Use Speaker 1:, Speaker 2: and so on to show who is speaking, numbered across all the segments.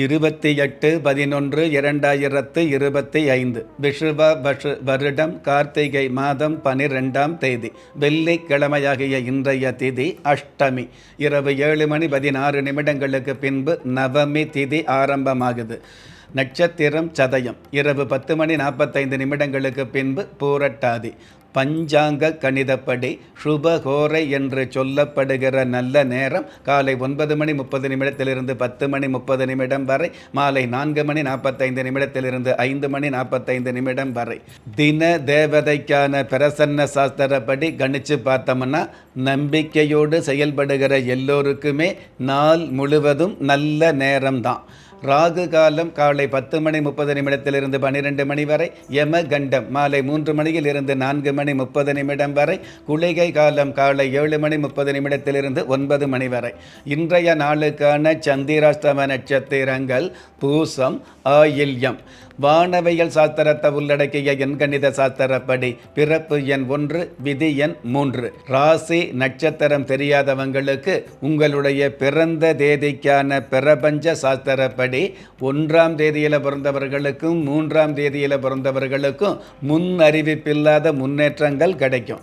Speaker 1: இருபத்தி எட்டு பதினொன்று இரண்டாயிரத்து இருபத்தி ஐந்து. விஷுவ வஷு வருடம் கார்த்திகை மாதம் பனிரெண்டாம் தேதி. வெள்ளிக்கிழமையாகிய இன்றைய திதி அஷ்டமி. இரவு ஏழு மணி பதினாறு நிமிடங்களுக்கு பின்பு நவமி திதி ஆரம்பமாகுது. நட்சத்திரம் சதயம். இரவு பத்து மணி நாற்பத்தைந்து நிமிடங்களுக்கு பின்பு பூரட்டாதி. பஞ்சாங்க கணிதப்படி சுபகோரை என்று சொல்லப்படுகிற நல்ல நேரம் காலை ஒன்பது மணி முப்பது நிமிடத்திலிருந்து பத்து மணி முப்பது நிமிடம் வரை மாலை நான்கு மணி நாற்பத்தைந்து நிமிடத்திலிருந்து ஐந்து மணி நாற்பத்தைந்து நிமிடம் வரை. தின தேவதைக்கான பிரசன்ன சாஸ்திரப்படி கணிச்சு பார்த்தோம்னா நம்பிக்கையோடு செயல்படுகிற எல்லோருக்குமே நாள் முழுவதும் நல்ல நேரம்தான். ராகு காலம் காலை பத்து மணி முப்பது நிமிடத்திலிருந்து பன்னிரெண்டு மணி வரை யம கண்டம் மாலை மூன்று மணியில் இருந்து நான்கு மணி முப்பது நிமிடம் வரை குளிகை காலம் காலை ஏழு மணி முப்பது நிமிடத்திலிருந்து ஒன்பது மணி வரை. இன்றைய நாளுக்கான சந்திராஷ்டம நட்சத்திரங்கள் பூசம் ஆயில்யம். வானவியல் சாஸ்திரத்தை உள்ளடக்கிய எண்கணித சாஸ்திரப்படி பிறப்பு எண் ஒன்று விதி எண் மூன்று. ராசி நட்சத்திரம் தெரியாதவங்களுக்கு உங்களுடைய பிறந்த தேதிக்கான பிரபஞ்ச சாஸ்திரப்படி ஒன்றாம் தேதியில் பிறந்தவர்களுக்கும் மூன்றாம் தேதியில் பிறந்தவர்களுக்கும் முன் அறிவிப்பில்லாத முன்னேற்றங்கள் கிடைக்கும்.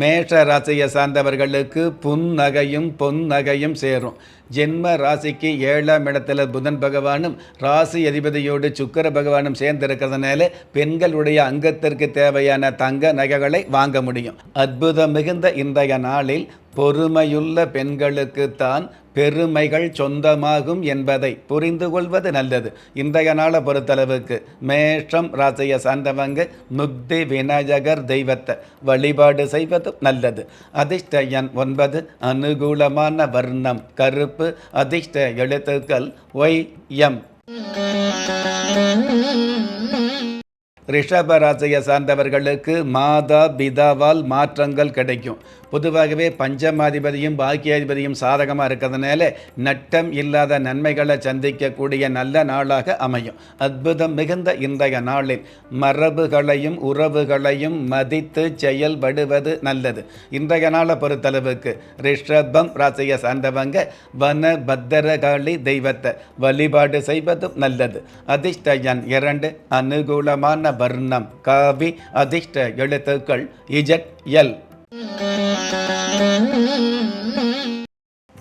Speaker 1: மேஷ ராசியை சார்ந்தவர்களுக்கு புன்னகையும் பொன்னகையும் சேரும். ஜென்ம ராசிக்கு ஏழாம் இடத்துல புதன் பகவானும் ராசி அதிபதியோடு சுக்கர பகவானும் சேர்ந்திருக்கிறதுனால பெண்களுடைய அங்கத்திற்கு தேவையான தங்க நகைகளை வாங்க முடியும். அற்புதம் மிகுந்த இன்றைய நாளில் பொறுமையுள்ள பெண்களுக்குத்தான் பெருமைகள் சொந்தமாகும் என்பதை புரிந்து கொள்வது நல்லது. இன்றைய நாளை பொறுத்தளவுக்கு மேஷம் ராசியை சார்ந்தவங்க முக்தி விநாயகர் தெய்வத்தை வழிபாடு செய்வது நல்லது. அதிர்ஷ்ட எண் ஒன்பது அனுகூலமான வர்ணம் கருப்பு அதிர்ஷ்ட எழுத்துக்கள் ஒய் எம். ரிஷப ராசியை சார்ந்தவர்களுக்கு மாதா பிதாவால் மாற்றங்கள் கிடைக்கும். பொதுவாகவே பஞ்சமாதிபதியும் பாக்கியாதிபதியும் சாதகமாக இருக்கிறதுனால நட்டம் இல்லாத நன்மைகளை சந்திக்கக்கூடிய நல்ல நாளாக அமையும். அற்புதம் மிகுந்த இன்றைய நாளில் மரபுகளையும் உறவுகளையும் மதித்து செயல்படுவது நல்லது. இன்றைய நாளை பொறுத்தளவுக்கு ரிஷபம் ராசியை சார்ந்தவங்க வன பத்திரகாளி தெய்வத்தை வழிபாடு செய்வதும் நல்லது. அதிர்ஷ்டயன் இரண்டு அனுகூலமான வர்ணம் காவி அதிர்ஷ்ட எழுத்துக்கள் இஜட் எல்.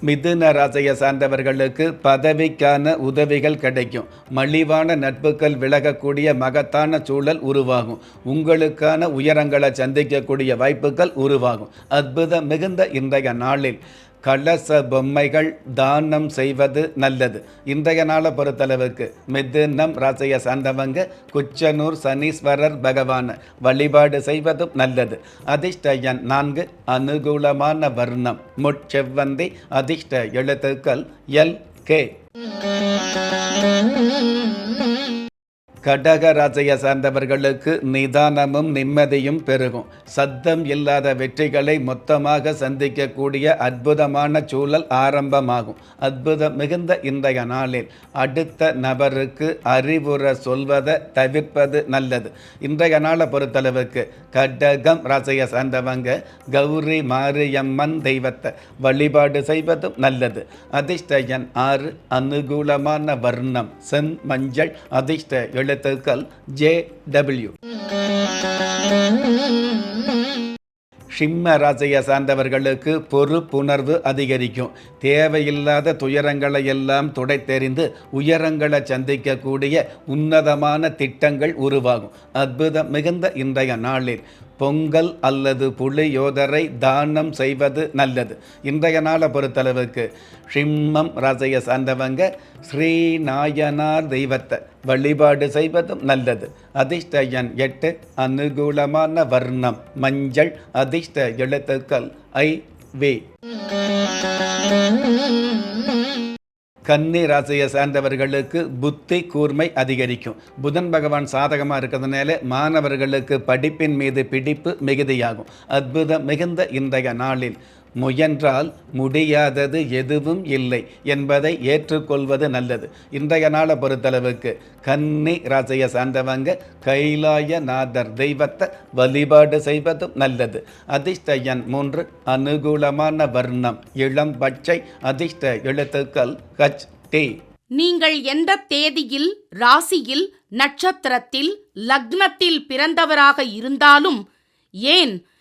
Speaker 1: மிதுன ராசியை சார்ந்தவர்களுக்கு பதவிக்கான உதவிகள் கிடைக்கும். மலிவான நட்புகள் விலகக்கூடிய மகத்தான சூழல் உருவாகும். உங்களுக்கான உயரங்களை சந்திக்கக்கூடிய வாய்ப்புகள் உருவாகும். அற்புதம் மிகுந்த இன்றைய நாளில். கலச பொம்மைகள் தானம் செய்வது நல்லது. இன்றைய நாளை பொறுத்தளவுக்கு மிதுனம் ராசியை சார்ந்தவங்க குச்சனூர் சனீஸ்வரர் பகவான் வழிபாடு செய்வதும் நல்லது. அதிர்ஷ்ட எண் நான்கு அனுகூலமான வர்ணம். முட்செவ்வந்தி அதிர்ஷ்ட எழுத்துக்கள் எல் கே. கடக ராசியை சார்ந்தவர்களுக்கு நிதானமும் நிம்மதியும் பெருகும். சத்தம் இல்லாத வெற்றிகளை மொத்தமாக சந்திக்கக்கூடிய அற்புதமான சூழல் ஆரம்பமாகும். அற்புதம் மிகுந்த இன்றைய நாளில் அடுத்த நபருக்கு அறிவுரை சொல்வதை தவிர்ப்பது நல்லது. இன்றைய நாளை பொறுத்தளவுக்கு கடகம் ராசியை சார்ந்தவங்க கௌரி மாரியம்மன் தெய்வத்தை வழிபாடு செய்வதும் நல்லது. அதிர்ஷ்ட எண் ஆறு அனுகூலமான வர்ணம் சென் மஞ்சள் அதிர்ஷ்ட எழுத்துக்கள் ஜே டபிள்யூ. சிம்ம ராசியை சார்ந்தவர்களுக்கு பொறுப்புணர்வு அதிகரிக்கும். தேவையில்லாத துயரங்களை எல்லாம் துடைத்தெறிந்து உயரங்களை சந்திக்கக்கூடிய உன்னதமான திட்டங்கள் உருவாகும். அற்புதம் மிகுந்த இன்றைய நாளில். பொங்கல் அல்லது புளியோதரை தானம் செய்வது நல்லது. இன்றைய நாளை பொறுத்தளவுக்கு ஷிம்மம் ராசியை சார்ந்தவங்க ஸ்ரீநாயனார் தெய்வத்தை வழிபாடு செய்வதும் நல்லது. அதிர்ஷ்ட எண் எட்டு அனுகூலமான வர்ணம் மஞ்சள் அதிர்ஷ்ட எழுத்துக்கள் ஐ வே. கன்னி ராசியை சார்ந்தவர்களுக்கு புத்தி கூர்மை அதிகரிக்கும். புதன் பகவான் சாதகமாக இருக்கிறதுனால மாணவர்களுக்கு படிப்பின் மீது பிடிப்பு மிகுதியாகும். அற்புதம் மிகுந்த இன்றைய நாளில். முயன்றால் முடியாதது எதுவும் இல்லை என்பதை ஏற்றுக்கொள்வது நல்லது. இன்றைய நாளை பொறுத்தளவுக்கு கன்னி ராசியை சார்ந்தவங்க கைலாயநாதர் தெய்வத்தை வழிபாடு செய்வதும் நல்லது. அதிர்ஷ்ட எண் மூன்று அனுகூலமான வர்ணம் இளம் பச்சை அதிர்ஷ்ட எழுத்துக்கள் ஹச் டி.
Speaker 2: நீங்கள் எந்த தேதியில் ராசியில் நட்சத்திரத்தில் லக்னத்தில் பிறந்தவராக இருந்தாலும் ஏன்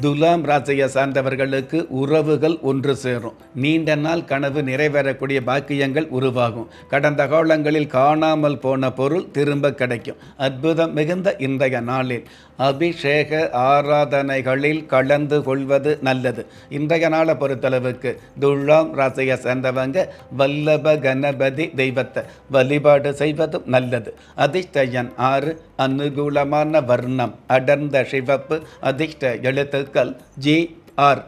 Speaker 1: துலாம் ராசியை சார்ந்தவர்களுக்கு உறவுகள் ஒன்று சேரும். நீண்ட நாள் கனவு நிறைவேறக்கூடிய பாக்கியங்கள் உருவாகும். கடந்த காலங்களில் காணாமல் போன பொருள் திரும்ப கிடைக்கும். அற்புதம் மிகுந்த இன்றைய நாளில். அபிஷேக ஆராதனைகளில் கலந்து கொள்வது நல்லது. இன்றைய நாளை பொறுத்தளவுக்கு துள்ளாம் ராசியை சேர்ந்தவங்க வல்லப கணபதி தெய்வத்தை வழிபாடு செய்வதும் நல்லது. அதிர்ஷ்டயன் ஆறு அனுகூலமான வர்ணம் அடர்ந்த சிவப்பு அதிர்ஷ்ட எழுத்துக்கள் ஜி ஆர்.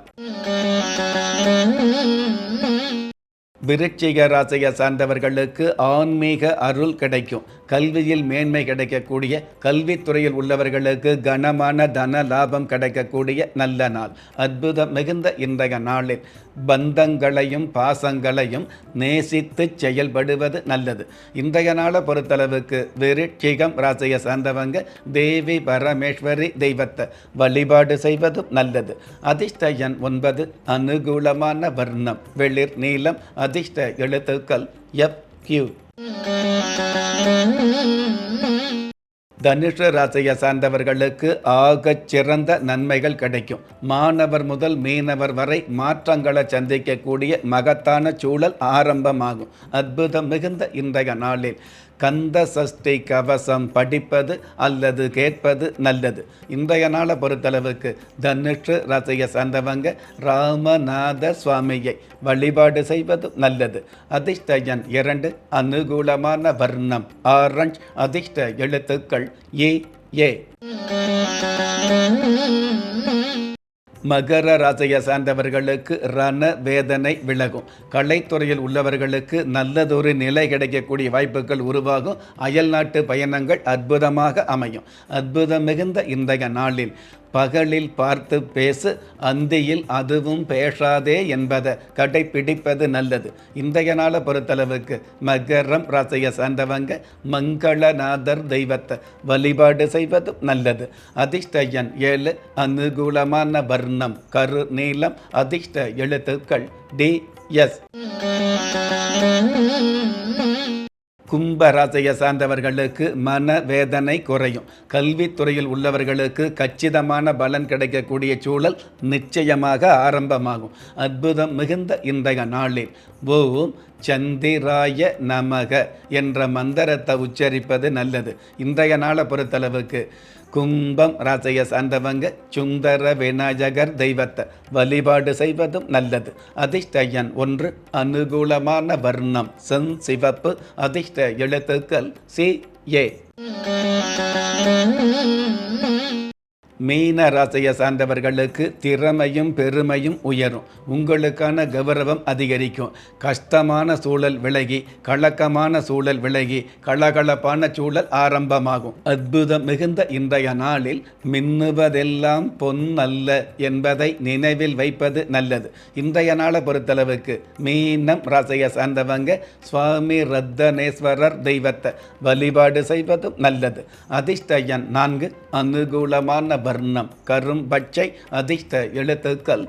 Speaker 1: விருச்சிக ராசியை சார்ந்தவர்களுக்கு ஆன்மீக அருள் கிடைக்கும். கல்வியில் மேன்மை கிடைக்கக்கூடிய கல்வித்துறையில் உள்ளவர்களுக்கு கனமான தன லாபம் கிடைக்கக்கூடிய நல்ல நாள். அற்புதம் மிகுந்த இன்றைய நாளில் பந்தங்களையும் பாசங்களையும் நேசித்து செயல்படுவது நல்லது. இன்றைய நாளை பொறுத்தளவுக்கு விருட்சிகம் ராசியை சார்ந்தவங்க தேவி பரமேஸ்வரி தெய்வத்தை வழிபாடு செய்வதும் நல்லது. அதிர்ஷ்ட எண் ஒன்பது அனுகூலமான வர்ணம். வெளிர் நீளம் அதிர்ஷ்ட எழுத்துக்கள் எஃப் கியூ தனுஷ ராசியை சார்ந்தவர்களுக்கு ஆகச் சிறந்த நன்மைகள் கிடைக்கும். மாணவர் முதல் மீனவர் வரை மாற்றங்களை சந்திக்கக்கூடிய மகத்தான சூழல் ஆரம்பமாகும். அற்புதம் மிகுந்த இன்றைய நாளில். கந்த சஷ்டி கவசம் படிப்பது அல்லது கேட்பது நல்லது. இன்றைய நாளை பொறுத்தளவுக்கு தனுஷ் ரசைய சார்ந்தவங்க ராமநாத சுவாமியை வழிபாடு செய்வது நல்லது. அதிர்ஷ்டயன் இரண்டு அனுகூலமான வர்ணம் ஆரஞ்ச் அதிர்ஷ்ட எழுத்துக்கள் ஏ ஏ. மகர ராசியை சார்ந்தவர்களுக்கு ரண வேதனை விலகும். கலைத்துறையில் உள்ளவர்களுக்கு நல்லதொரு நிலை கிடைக்கக்கூடிய வாய்ப்புகள் உருவாகும். அயல்நாட்டு பயணங்கள் அற்புதமாக அமையும். அற்புதம் மிகுந்த இன்றைய நாளில் பகலில் பார்த்து பேசு அந்தியில் அதுவும் பேசாதே என்பதை கடைப்பிடிப்பது நல்லது. இன்றைய நாளை பொறுத்தளவுக்கு மகரம் ராசியை சார்ந்தவங்க மங்களநாதர் தெய்வத்தை வழிபாடு செய்வதும் நல்லது. அதிர்ஷ்டயன் ஏழு அனுகூலமான வர்ணம் கரு நீளம் அதிர்ஷ்ட எழுத்துக்கள் டி எஸ். கும்பராசையை சார்ந்தவர்களுக்கு மன வேதனை குறையும் கல்வித்துறையில் உள்ளவர்களுக்கு கச்சிதமான பலன் கிடைக்கக்கூடிய சூழல் நிச்சயமாக ஆரம்பமாகும். அற்புதம் மிகுந்த இன்றைய நாளில். ஓம் சந்திராய நமக என்ற மந்திரத்தை உச்சரிப்பது நல்லது. இன்றைய நாளை பொறுத்தளவுக்கு கும்பம் ராசைய சார்ந்தவங்க சுந்தர விநாயகர் தெய்வத்தை வழிபாடு செய்வதும் நல்லது. அதிர்ஷ்ட எண் ஒன்று அனுகூலமான வர்ணம் சென் சிவப்பு அதிர்ஷ்ட எழுத்துக்கள் சி ஏ. மீன ராசியை சார்ந்தவர்களுக்கு திறமையும் பெருமையும் உயரும். உங்களுக்கான கௌரவம் அதிகரிக்கும். கஷ்டமான சூழல் விலகி கலக்கமான சூழல் விலகி கலகலப்பான சூழல் ஆரம்பமாகும். அற்புதம் மிகுந்த இன்றைய நாளில் மின்னுவதெல்லாம் பொன் அல்ல என்பதை நினைவில் வைப்பது நல்லது. இன்றைய நாளை பொறுத்தளவுக்கு மீனம் ராசியை சார்ந்தவங்க சுவாமி ரத்தனேஸ்வரர் தெய்வத்தை வழிபாடு செய்வதும் நல்லது. அதிர்ஷ்டயன் நான்கு அனுகூலமான வர்ணம். கரும் பச்சை அதிர்ஷ்ட எழுத்துக்கள்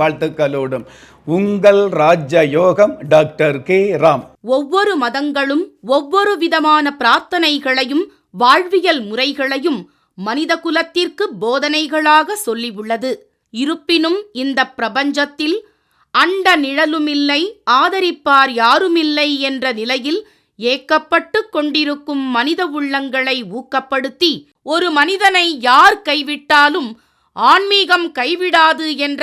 Speaker 1: வாழ்த்துக்களோடும். உங்கள் ராஜ்ய யோகம் டாக்டர் கே. ராம்.
Speaker 2: ஒவ்வொரு மதங்களும் ஒவ்வொரு விதமான பிரார்த்தனைகளையும் வாழ்வியல் முறைகளையும் மனித குலத்திற்கு போதனைகளாக சொல்லியுள்ளது. இருப்பினும் இந்த பிரபஞ்சத்தில் அண்ட நிழலுமில்லை ஆதரிப்பார் யாருமில்லை என்ற நிலையில் ஏக்கப்பட்டு கொண்டிருக்கும் மனித உள்ளங்களை ஊக்கப்படுத்தி ஒரு மனிதனை யார் கைவிட்டாலும் ஆன்மீகம் கைவிடாது என்ற